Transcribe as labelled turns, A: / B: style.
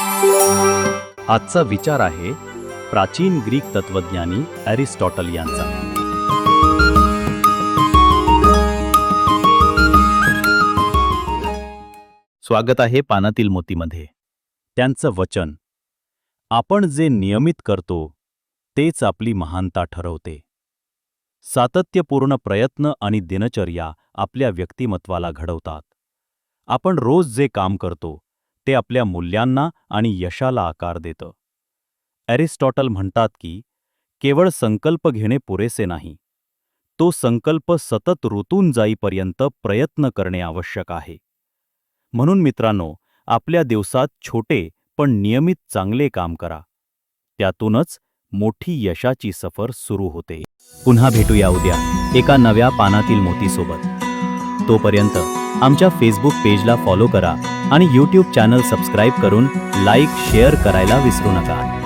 A: आजचा विचार आहे प्राचीन ग्रीक तत्वज्ञानी ॲरिस्टॉटल यांचा. स्वागत आहे पानातील मोतीमध्ये. त्यांचं वचन आपण जे नियमित करतो तेच आपली महानता ठरवते. सातत्यपूर्ण प्रयत्न आणि दिनचर्या आपल्या व्यक्तिमत्वाला घडवतात. आपण रोज जे काम करतो ते आपल्या मूल्यांना आणि यशाला आकार देतं. ॲरिस्टॉटल म्हणतात की केवळ संकल्प घेणे पुरेसे नाही. तो संकल्प सतत ऋतून जाईपर्यंत प्रयत्न करणे आवश्यक आहे. म्हणून मित्रांनो आपल्या दिवसात छोटे पण नियमित चांगले काम करा. त्यातूनच मोठी यशाची सफर सुरू होते. पुन्हा भेटूया उद्या एका नव्या पानातील मोतीसोबत. तोपर्यंत आमच्या फेसबुक पेजला फॉलो करा आणि यूट्यूब चॅनल सबस्क्राईब करून लाईक शेअर करायला विसरू नका.